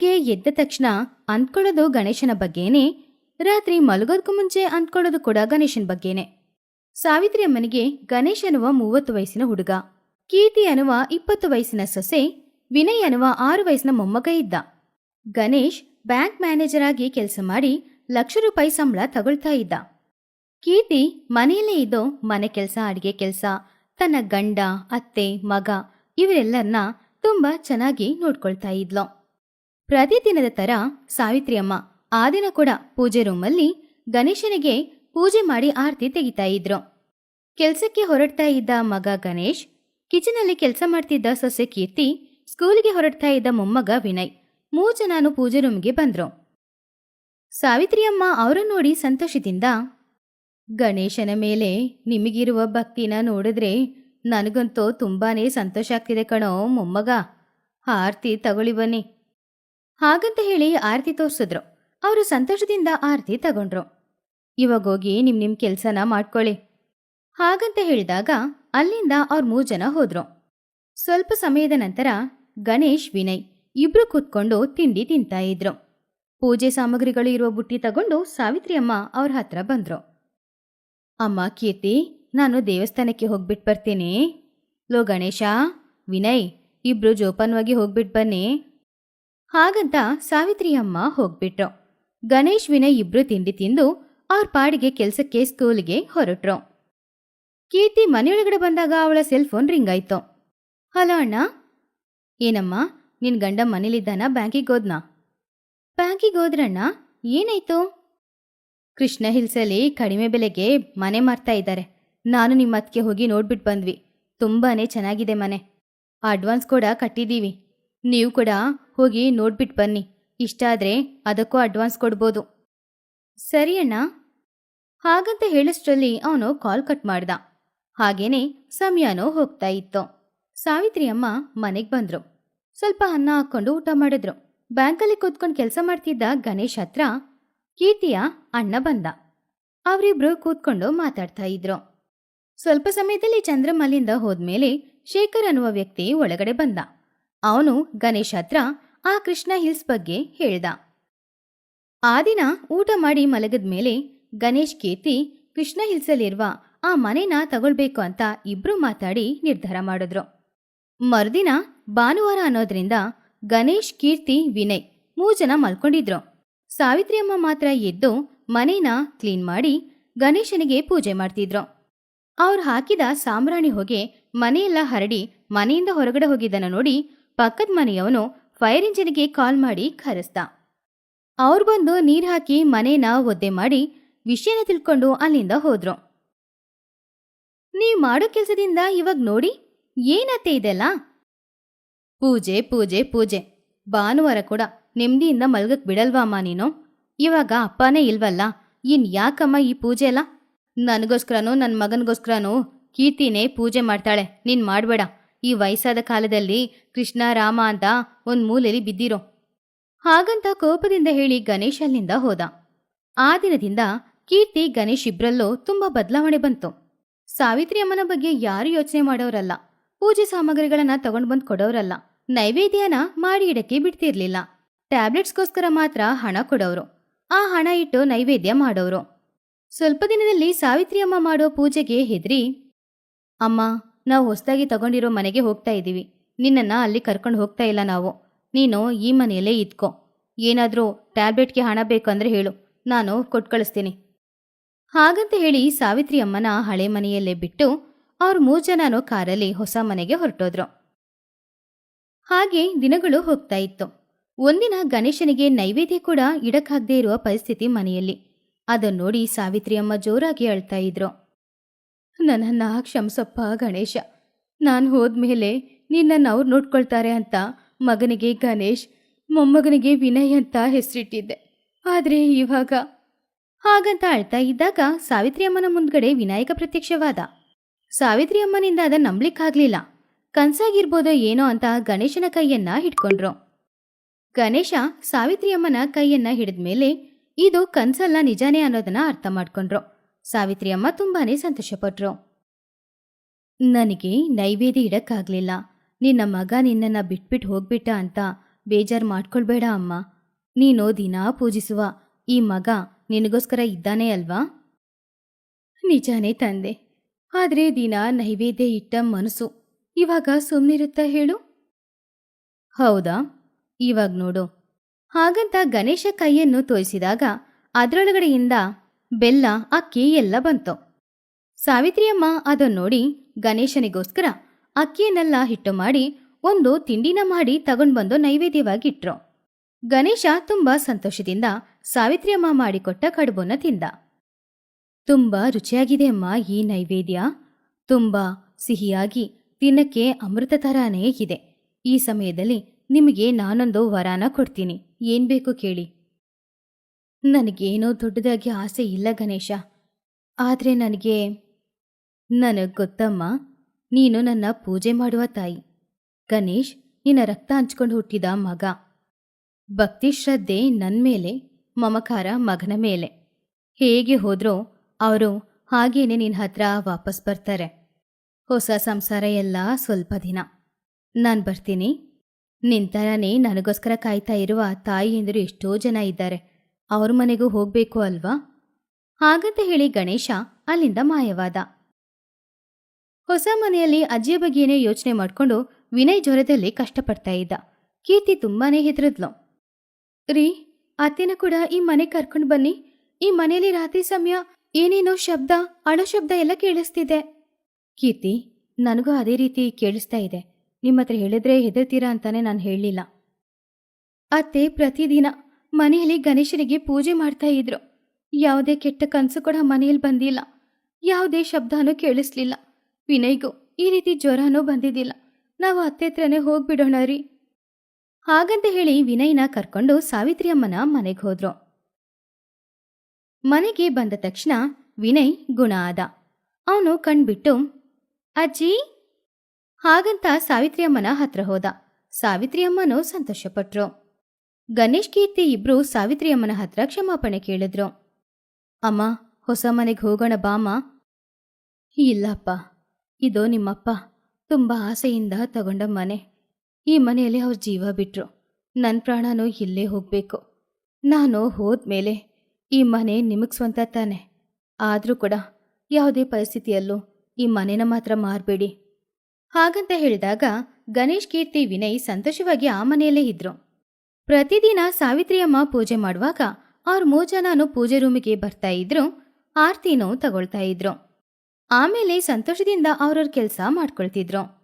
K ಎದ್ದ ತಕ್ಷಣ ಅಂದ್ಕೊಳ್ಳೋದು ಗಣೇಶನ ಬಗ್ಗೆನೇ, ರಾತ್ರಿ ಮಲಗೋದಕ್ಕೂ ಮುಂಚೆ ಅಂದ್ಕೊಳ್ಳೋದು ಕೂಡ ಗಣೇಶನ ಬಗ್ಗೆನೇ. ಸಾವಿತ್ರಿ ಅಮ್ಮನಿಗೆ ಗಣೇಶ್ ಅನ್ನುವ ಮೂವತ್ತು ವಯಸ್ಸಿನ ಹುಡುಗ, ಕೀರ್ತಿ ಅನ್ನುವ ಇಪ್ಪತ್ತು ವಯಸ್ಸಿನ ಸೊಸೆ, ವಿನಯ್ ಅನ್ನುವ ಆರು ವಯಸ್ಸಿನ ಮೊಮ್ಮಗ ಇದ್ದ. ಗಣೇಶ್ ಬ್ಯಾಂಕ್ ಮ್ಯಾನೇಜರ್ ಆಗಿ ಕೆಲಸ ಮಾಡಿ ಲಕ್ಷ ರೂಪಾಯಿ ಸಂಬಳ ತಗೊಳ್ತಾ ಇದ್ದ. ಕೀರ್ತಿ ಮನೆಯಲ್ಲೇ ಇದ್ದೋ ಮನೆ ಕೆಲಸ, ಅಡಿಗೆ ಕೆಲಸ, ತನ್ನ ಗಂಡ, ಅತ್ತೆ, ಮಗ, ಇವರೆಲ್ಲರನ್ನ ತುಂಬಾ ಚೆನ್ನಾಗಿ ನೋಡ್ಕೊಳ್ತಾ ಇದ್ಲು. ಪ್ರತಿದಿನದ ತರ ಸಾವಿತ್ರಿ ಅಮ್ಮ ಆ ದಿನ ಕೂಡ ಪೂಜೆ ರೂಮಲ್ಲಿ ಗಣೇಶನಿಗೆ ಪೂಜೆ ಮಾಡಿ ಆರತಿ ತೆಗಿತಾ ಇದ್ರು. ಕೆಲ್ಸಕ್ಕೆ ಹೊರಡ್ತಾ ಇದ್ದ ಮಗ ಗಣೇಶ್, ಕಿಚನಲ್ಲಿ ಕೆಲಸ ಮಾಡ್ತಿದ್ದ ಸೊಸೆ ಕೀರ್ತಿ, ಸ್ಕೂಲಿಗೆ ಹೊರಡ್ತಾ ಇದ್ದ ಮೊಮ್ಮಗ ವಿನಯ್, ಮೂರು ಜನನು ಪೂಜೆ ರೂಮ್ಗೆ ಬಂದ್ರು. ಸಾವಿತ್ರಿಯಮ್ಮ ಅವರನ್ನು ನೋಡಿ ಸಂತೋಷದಿಂದ, ಗಣೇಶನ ಮೇಲೆ ನಿಮಗಿರುವ ಭಕ್ತಿನ ನೋಡಿದ್ರೆ ನನಗಂತೂ ತುಂಬಾನೇ ಸಂತೋಷ ಆಗ್ತಿದೆ ಕಣೋ ಮೊಮ್ಮಗ. ಆರ್ತಿ ತಗೊಳ್ಳಿ ಬನ್ನಿ. ಹಾಗಂತ ಹೇಳಿ ಆರತಿ ತೋರಿಸಿದ್ರು. ಅವರು ಸಂತೋಷದಿಂದ ಆರತಿ ತಗೊಂಡ್ರು. ಇವಾಗೋಗಿ ನಿಮ್ ನಿಮ್ ಕೆಲ್ಸನ ಮಾಡ್ಕೊಳ್ಳಿ. ಹಾಗಂತ ಹೇಳಿದಾಗ ಅಲ್ಲಿಂದ ಅವ್ರ ಮೂರ್ ಜನ ಹೋದ್ರು. ಸ್ವಲ್ಪ ಸಮಯದ ನಂತರ ಗಣೇಶ್, ವಿನಯ್ ಇಬ್ರು ಕೂತ್ಕೊಂಡು ತಿಂಡಿ ತಿಂತಾ ಇದ್ರು. ಪೂಜೆ ಸಾಮಗ್ರಿಗಳು ಇರುವ ಬುಟ್ಟಿ ತಗೊಂಡು ಸಾವಿತ್ರಿ ಅಮ್ಮ ಅವ್ರ ಹತ್ರ ಬಂದ್ರು. ಅಮ್ಮ, ಕೀರ್ತಿ, ನಾನು ದೇವಸ್ಥಾನಕ್ಕೆ ಹೋಗ್ಬಿಟ್ ಬರ್ತೀನಿ. ಲೋ ಗಣೇಶ, ವಿನಯ್, ಇಬ್ರು ಜೋಪಾನವಾಗಿ ಹೋಗ್ಬಿಟ್ ಬನ್ನಿ. ಹಾಗಂತ ಸಾವಿತ್ರಿ ಅಮ್ಮ ಹೋಗ್ಬಿಟ್ರು. ಗಣೇಶ್ ವಿನಯ್ ಇಬ್ರು ತಿಂಡಿ ತಿಂದು ಅವ್ರ ಪಾಡಿಗೆ ಕೆಲ್ಸಕ್ಕೆ ಸ್ಕೂಲ್ಗೆ ಹೊರಟ್ರು. ಕೀರ್ತಿ ಮನೆಯೊಳಗಡೆ ಬಂದಾಗ ಅವಳ ಸೆಲ್ ಫೋನ್ ರಿಂಗ್ ಆಯ್ತು. ಹಲೋ ಅಣ್ಣ. ಏನಮ್ಮ, ನಿನ್ ಗಂಡ ಮನೇಲಿದ್ದಾನ ಬ್ಯಾಂಕಿಗೆ ಹೋದ್ನಾ? ಬ್ಯಾಂಕಿಗೆ ಹೋದ್ರಣ್ಣ. ಏನಾಯ್ತು? ಕೃಷ್ಣ ಹಿಲ್ಸಲ್ಲಿ ಕಡಿಮೆ ಬೆಲೆಗೆ ಮನೆ ಮಾರ್ತಾ ಇದ್ದಾರೆ. ನಾನು ನಿಮ್ಮ ಅತ್ತಿಗೆ ಹೋಗಿ ನೋಡ್ಬಿಟ್ಟು ಬಂದ್ವಿ. ತುಂಬಾನೇ ಚೆನ್ನಾಗಿದೆ ಮನೆ. ಅಡ್ವಾನ್ಸ್ ಕೂಡ ಕಟ್ಟಿದ್ದೀವಿ. ನೀವು ಕೂಡ ಹೋಗಿ ನೋಡ್ಬಿಟ್ಟು ಬನ್ನಿ. ಇಷ್ಟ ಆದ್ರೆ ಅದಕ್ಕೂ ಅಡ್ವಾನ್ಸ್ ಕೊಡ್ಬೋದು. ಸರಿ ಅಣ್ಣ. ಹಾಗಂತ ಹೇಳಷ್ಟರಲ್ಲಿ ಅವನು ಕಾಲ್ ಕಟ್ ಮಾಡ್ದ. ಹಾಗೇನೆ ಸಮಯನೂ ಹೋಗ್ತಾ ಇತ್ತು. ಸಾವಿತ್ರಿ ಅಮ್ಮ ಮನೆಗೆ ಬಂದ್ರು. ಸ್ವಲ್ಪ ಅನ್ನ ಹಾಕ್ಕೊಂಡು ಊಟ ಮಾಡಿದ್ರು. ಬ್ಯಾಂಕಲ್ಲಿ ಕೂತ್ಕೊಂಡು ಕೆಲಸ ಮಾಡ್ತಿದ್ದ ಗಣೇಶ್ ಹತ್ರ ಕೀರ್ತಿಯ ಅಣ್ಣ ಬಂದ. ಅವರಿಬ್ರು ಕೂತ್ಕೊಂಡು ಮಾತಾಡ್ತಾ ಇದ್ರು. ಸ್ವಲ್ಪ ಸಮಯದಲ್ಲಿ ಚಂದ್ರಮಲ್ಲಿಂದ ಹೋದ್ಮೇಲೆ ಶೇಖರ್ ಅನ್ನುವ ವ್ಯಕ್ತಿ ಒಳಗಡೆ ಬಂದ. ಅವನು ಗಣೇಶ್ ಹತ್ರ ಆ ಕೃಷ್ಣ ಹಿಲ್ಸ್ ಬಗ್ಗೆ ಹೇಳ್ದ. ಆ ದಿನ ಊಟ ಮಾಡಿ ಮಲಗದ್ಮೇಲೆ ಗಣೇಶ್ ಕೀರ್ತಿ ಕೃಷ್ಣ ಹಿಲ್ಸಲ್ಲಿರುವ ಆ ಮನೆನ ತಗೊಳ್ಬೇಕು ಅಂತ ಇಬ್ರು ಮಾತಾಡಿ ನಿರ್ಧಾರ ಮಾಡಿದ್ರು. ಮರುದಿನ ಭಾನುವಾರ ಅನ್ನೋದ್ರಿಂದ ಗಣೇಶ್, ಕೀರ್ತಿ, ವಿನಯ್ ಮೂರ್ ಜನ ಮಲ್ಕೊಂಡಿದ್ರು. ಸಾವಿತ್ರಿ ಅಮ್ಮ ಮಾತ್ರ ಎದ್ದು ಮನೇನ ಕ್ಲೀನ್ ಮಾಡಿ ಗಣೇಶನಿಗೆ ಪೂಜೆ ಮಾಡ್ತಿದ್ರು. ಅವ್ರು ಹಾಕಿದ ಸಾಂಬ್ರಾಣಿ ಹೊಗೆ ಮನೆಯೆಲ್ಲ ಹರಡಿ ಮನೆಯಿಂದ ಹೊರಗಡೆ ಹೋಗಿದ್ದನ್ನು ನೋಡಿ ಪಕ್ಕದ ಮನೆಯವನು ಫೈರ್ ಇಂಜಿನ್ಗೆ ಕಾಲ್ ಮಾಡಿ ಕರೆಸ್ದ. ಅವ್ರು ಬಂದು ನೀರ್ ಹಾಕಿ ಮನೇನ ಒದ್ದೆ ಮಾಡಿ ವಿಷಯನ ತಿಳ್ಕೊಂಡು ಅಲ್ಲಿಂದ ಹೋದ್ರು. ನೀವ್ ಮಾಡೋ ಕೆಲ್ಸದಿಂದ ಇವಾಗ ನೋಡಿ, ಏನತ್ತೆ ಇದೆಲ್ಲ? ಪೂಜೆ ಪೂಜೆ ಪೂಜೆ. ಭಾನುವಾರ ಕೂಡ ನೆಮ್ಮದಿಯಿಂದ ಮಲ್ಗಕ್ ಬಿಡಲ್ವಾ ಅಮ್ಮ ನೀನು? ಇವಾಗ ಅಪ್ಪನೇ ಇಲ್ವಲ್ಲ, ಇನ್ ಯಾಕಮ್ಮ ಈ ಪೂಜೆ ಅಲ್ಲ ನನಗೋಸ್ಕರನೂ ನನ್ನ ಮಗನಿಗೋಸ್ಕರನೂ ಕೀರ್ತಿನೇ ಪೂಜೆ ಮಾಡ್ತಾಳೆ, ನೀನ್ ಮಾಡ್ಬೇಡ. ಈ ವಯಸ್ಸಾದ ಕಾಲದಲ್ಲಿ ಕೃಷ್ಣ, ರಾಮ ಅಂತ ಒಂದ್ ಮೂಲೆಯಲ್ಲಿ ಬಿದ್ದಿರೋ. ಹಾಗಂತ ಕೋಪದಿಂದ ಹೇಳಿ ಗಣೇಶ್ ಅಲ್ಲಿಂದ ಹೋದ. ಆ ದಿನದಿಂದ ಕೀರ್ತಿ, ಗಣೇಶ್ ಇಬ್ರಲ್ಲೂ ತುಂಬಾ ಬದಲಾವಣೆ ಬಂತು. ಸಾವಿತ್ರಿ ಅಮ್ಮನ ಬಗ್ಗೆ ಯಾರು ಯೋಚನೆ ಮಾಡೋರಲ್ಲ. ಪೂಜೆ ಸಾಮಗ್ರಿಗಳನ್ನ ತಗೊಂಡು ಬಂದು ಕೊಡೋರಲ್ಲ. ನೈವೇದ್ಯನ ಮಾಡಿ ಇಡಕ್ಕೆ ಬಿಡ್ತಿರ್ಲಿಲ್ಲ. ಟ್ಯಾಬ್ಲೆಟ್ಸ್ಗೋಸ್ಕರ ಮಾತ್ರ ಹಣ ಕೊಡೋರು. ಆ ಹಣ ಇಟ್ಟು ನೈವೇದ್ಯ ಮಾಡೋರು. ಸ್ವಲ್ಪ ದಿನದಲ್ಲಿ ಸಾವಿತ್ರಿ ಅಮ್ಮ ಮಾಡೋ ಪೂಜೆಗೆ ಹೆದ್ರಿ, ಅಮ್ಮ ನಾವು ಹೊಸದಾಗಿ ತಗೊಂಡಿರೋ ಮನೆಗೆ ಹೋಗ್ತಾ ಇದ್ದೀವಿ. ನಿನ್ನನ್ನು ಅಲ್ಲಿ ಕರ್ಕೊಂಡು ಹೋಗ್ತಾ ಇಲ್ಲ ನಾವು. ನೀನು ಈ ಮನೆಯಲ್ಲೇ ಇದ್ಕೋ. ಏನಾದರೂ ಟ್ಯಾಬ್ಲೆಟ್ಗೆ ಹಣ ಬೇಕು ಅಂದ್ರೆ ಹೇಳು. ನಾನು ಕೊಟ್ಟು ಕಳಿಸ್ತೀನಿ. ಹಾಗಂತ ಹೇಳಿ ಸಾವಿತ್ರಿ ಅಮ್ಮನ ಹಳೆ ಮನೆಯಲ್ಲೇ ಬಿಟ್ಟು ಅವ್ರ ಮೂರು ಜನನೂ ಕಾರಲ್ಲಿ ಹೊಸ ಮನೆಗೆ ಹೊರಟೋದ್ರು. ಹಾಗೆ ದಿನಗಳು ಹೋಗ್ತಾ ಇತ್ತು. ಒಂದಿನ ಗಣೇಶನಿಗೆ ನೈವೇದ್ಯ ಕೂಡ ಇಡಕ್ಕಾಗದೇ ಇರುವ ಪರಿಸ್ಥಿತಿ ಮನೆಯಲ್ಲಿ. ಅದನ್ನು ನೋಡಿ ಸಾವಿತ್ರಿ ಅಮ್ಮ ಜೋರಾಗಿ ಅಳ್ತಾ ಇದ್ರು. ನನ್ನನ್ನ ಕ್ಷಮಿಸಪ್ಪ, ಗಣೇಶ. ನಾನು ಹೋದ್ಮೇಲೆ ನಿನ್ನನ್ನು ಅವ್ರು ನೋಡ್ಕೊಳ್ತಾರೆ ಅಂತ ಮಗನಿಗೆ ಗಣೇಶ್, ಮೊಮ್ಮಗನಿಗೆ ವಿನಯ್ ಅಂತ ಹೆಸರಿಟ್ಟಿದ್ದೆ. ಆದರೆ ಇವಾಗ ಹಾಗಂತ ಅಳ್ತಾ ಇದ್ದಾಗ ಸಾವಿತ್ರಿ ಅಮ್ಮನ ಮುಂದ್ಗಡೆ ವಿನಾಯಕ ಪ್ರತ್ಯಕ್ಷವಾದ. ಸಾವಿತ್ರಿ ಅಮ್ಮನಿಂದ ಅದನ್ನ ನಂಬ್ಲಿಕ್ಕಾಗ್ಲಿಲ್ಲ. ಕನ್ಸಾಗಿರ್ಬೋದೋ ಏನೋ ಅಂತ ಗಣೇಶನ ಕೈಯನ್ನ ಹಿಡ್ಕೊಂಡ್ರು. ಗಣೇಶ ಸಾವಿತ್ರಿ ಅಮ್ಮನ ಕೈಯನ್ನ ಹಿಡಿದ್ಮೇಲೆ ಇದು ಕನ್ಸಲ್ಲ ನಿಜಾನೇ ಅನ್ನೋದನ್ನ ಅರ್ಥ ಮಾಡ್ಕೊಂಡ್ರು. ಸಾವಿತ್ರಿ ಅಮ್ಮ ತುಂಬಾನೇ ಸಂತೋಷಪಟ್ರು. ನನಗೆ ನೈವೇದ್ಯ ಇಡಕ್ಕಾಗ್ಲಿಲ್ಲ. ನಿನ್ನ ಮಗ ನಿನ್ನನ್ನ ಬಿಟ್ಬಿಟ್ಟು ಹೋಗ್ಬಿಟ್ಟ ಅಂತ ಬೇಜಾರು ಮಾಡ್ಕೊಳ್ಬೇಡ ಅಮ್ಮ. ನೀನು ದಿನಾ ಪೂಜಿಸುವ ಈ ಮಗ ನಿನಗೋಸ್ಕರ ಇದ್ದಾನೆ ಅಲ್ವಾ? ನಿಜಾನೇ ತಂದೆ. ಆದ್ರೆ ದಿನ ನೈವೇದ್ಯ ಇಟ್ಟ ಮನಸ್ಸು ಇವಾಗ ಸುಮ್ಮನಿರುತ್ತಾ ಹೇಳು? ಹೌದಾ? ಇವಾಗ ನೋಡು. ಹಾಗಂತ ಗಣೇಶ ಕೈಯನ್ನು ತೋರಿಸಿದಾಗ ಅದರೊಳಗಡೆಯಿಂದ ಬೆಲ್ಲ, ಅಕ್ಕಿ ಎಲ್ಲ ಬಂತು. ಸಾವಿತ್ರಿಯಮ್ಮ ಅದನ್ನು ನೋಡಿ ಗಣೇಶನಿಗೋಸ್ಕರ ಅಕ್ಕಿಯನ್ನೆಲ್ಲ ಹಿಟ್ಟು ಮಾಡಿ ಒಂದು ತಿಂಡಿನ ಮಾಡಿ ತಗೊಂಡು ಬಂದು ನೈವೇದ್ಯವಾಗಿ ಇಟ್ರು ಗಣೇಶ ತುಂಬಾ ಸಂತೋಷದಿಂದ ಸಾವಿತ್ರಿಯಮ್ಮ ಮಾಡಿಕೊಟ್ಟ ಕಡುಬನ್ನ ತಿಂದ. ತುಂಬಾ ರುಚಿಯಾಗಿದೆ ಅಮ್ಮ ಈ ನೈವೇದ್ಯ. ತುಂಬಾ ಸಿಹಿಯಾಗಿ ತಿನ್ನಕ್ಕೆ ಅಮೃತ ತರಾನೇ ಇದೆ. ಈ ಸಮಯದಲ್ಲಿ ನಿಮಗೆ ನಾನೊಂದು ವರಾನ ಕೊಡ್ತೀನಿ. ಏನ್ ಬೇಕು ಕೇಳಿ. ನನಗೇನೋ ದೊಡ್ಡದಾಗಿ ಆಸೆ ಇಲ್ಲ ಗಣೇಶ. ಆದರೆ ನನಗೆ ನನಗೆ ಗೊತ್ತಮ್ಮ, ನೀನು ನನ್ನ ಪೂಜೆ ಮಾಡುವ ತಾಯಿ. ಗಣೇಶ್, ನಿನ್ನ ರಕ್ತ ಹಂಚ್ಕೊಂಡು ಹುಟ್ಟಿದ ಮಗ. ಭಕ್ತಿ ಶ್ರದ್ಧೆ ನನ್ನ ಮೇಲೆ ಮಮಕಾರ ಮಗನ ಮೇಲೆ. ಹೇಗೆ ಹೋದ್ರೋ ಅವರು ಹಾಗೇನೆ ನಿನ್ನ ಹತ್ರ ವಾಪಸ್ ಬರ್ತಾರೆ. ಹೊಸ ಸಂಸಾರ ಎಲ್ಲ ಸ್ವಲ್ಪ ದಿನ. ನಾನು ಬರ್ತೀನಿ. ನಿಂತರನೇ ನನಗೋಸ್ಕರ ಕಾಯ್ತಾ ಇರುವ ತಾಯಿಯಂದರು ಎಷ್ಟೋ ಜನ ಇದ್ದಾರೆ. ಅವ್ರ ಮನೆಗೂ ಹೋಗ್ಬೇಕು ಅಲ್ವಾ? ಹಾಗಂತ ಹೇಳಿ ಗಣೇಶ ಅಲ್ಲಿಂದ ಮಾಯವಾದ. ಹೊಸ ಮನೆಯಲ್ಲಿ ಅಜ್ಜಿಯ ಬಗ್ಗೆನೇ ಯೋಚನೆ ಮಾಡ್ಕೊಂಡು ವಿನಯ್ ಜ್ವರದಲ್ಲಿ ಕಷ್ಟಪಡ್ತಾ ಇದ್ದ. ಕೀರ್ತಿ ತುಂಬಾನೇ ಹೆದರಿದ್ಲು. ರೀ, ಅತ್ತೆನ ಕೂಡ ಈ ಮನೆ ಕರ್ಕೊಂಡು ಬನ್ನಿ. ಈ ಮನೆಯಲ್ಲಿ ರಾತ್ರಿ ಸಮಯ ಏನೇನೋ ಶಬ್ದ ಅಣು ಶಬ್ದ ಎಲ್ಲ ಕೇಳಿಸ್ತಿದೆ. ಕೀರ್ತಿ, ನನಗೂ ಅದೇ ರೀತಿ ಕೇಳಿಸ್ತಾ ಇದೆ. ನಿಮ್ಮ ಹತ್ರ ಹೇಳಿದ್ರೆ ಹೆದರ್ತೀರಾ ಅಂತಾನೆ ನಾನು ಹೇಳಲಿಲ್ಲ. ಅತ್ತೆ ಪ್ರತಿದಿನ ಮನೆಯಲ್ಲಿ ಗಣೇಶನಿಗೆ ಪೂಜೆ ಮಾಡ್ತಾ ಇದ್ರು. ಯಾವುದೇ ಕೆಟ್ಟ ಕನಸು ಕೂಡ ಮನೆಯಲ್ಲಿ ಬಂದಿಲ್ಲ. ಯಾವುದೇ ಶಬ್ದನೂ ಕೇಳಿಸ್ಲಿಲ್ಲ. ವಿನಯ್ಗೂ ಈ ರೀತಿ ಜ್ವರನೂ ಬಂದಿದ್ದಿಲ್ಲ. ನಾವು ಅತ್ತೆ ಹತ್ರನೇ ಹೋಗ್ಬಿಡೋಣ ರೀ. ಹಾಗಂತ ಹೇಳಿ ವಿನಯ್ನ ಕರ್ಕೊಂಡು ಸಾವಿತ್ರಿ ಅಮ್ಮನ ಮನೆಗೆ ಹೋದ್ರು. ಮನೆಗೆ ಬಂದ ತಕ್ಷಣ ವಿನಯ್ ಗುಣ ಆದ. ಅವನು ಕಣ್ಬಿಟ್ಟು, ಅಜ್ಜಿ! ಹಾಗಂತ ಸಾವಿತ್ರಿ ಅಮ್ಮನ ಹತ್ರ ಹೋದ. ಸಾವಿತ್ರಿ ಅಮ್ಮನು ಸಂತೋಷಪಟ್ರು. ಗಣೇಶ್ ಕೀರ್ತಿ ಇಬ್ರು ಸಾವಿತ್ರಿ ಅಮ್ಮನ ಹತ್ರ ಕ್ಷಮಾಪಣೆ ಕೇಳಿದ್ರು. ಅಮ್ಮ, ಹೊಸ ಮನೆಗೆ ಹೋಗೋಣ ಬಾಮ ಇಲ್ಲಪ್ಪ, ಇದು ನಿಮ್ಮಪ್ಪ ತುಂಬ ಆಸೆಯಿಂದ ತಗೊಂಡ ಮನೆ. ಈ ಮನೆಯಲ್ಲಿ ಅವ್ರ ಜೀವ ಬಿಟ್ರು. ನನ್ನ ಪ್ರಾಣನೂ ಇಲ್ಲೇ ಹೋಗಬೇಕು. ನಾನು ಹೋದ್ಮೇಲೆ ಈ ಮನೆ ನಿಮಗೆ ಸ್ವಂತ ತಾನೆ. ಆದರೂ ಕೂಡ ಯಾವುದೇ ಪರಿಸ್ಥಿತಿಯಲ್ಲೂ ಈ ಮನೆನ ಮಾತ್ರ ಮಾರಬೇಡಿ. ಹಾಗಂತ ಹೇಳಿದಾಗ ಗಣೇಶ್ ಕೀರ್ತಿ ವಿನಯ್ ಸಂತೋಷವಾಗಿ ಆ ಮನೆಯಲ್ಲೇ ಇದ್ರು. ಪ್ರತಿದಿನ ಸಾವಿತ್ರಿಯಮ್ಮ ಪೂಜೆ ಮಾಡುವಾಗ ಅವ್ರ ಮೂರ್ ಪೂಜೆ ರೂಮಿಗೆ ಬರ್ತಾ ಇದ್ರು, ಆರ್ತಿನೂ ತಗೊಳ್ತಾ ಇದ್ರು. ಆಮೇಲೆ ಸಂತೋಷದಿಂದ ಅವ್ರವ್ರ ಕೆಲಸ ಮಾಡ್ಕೊಳ್ತಿದ್ರು.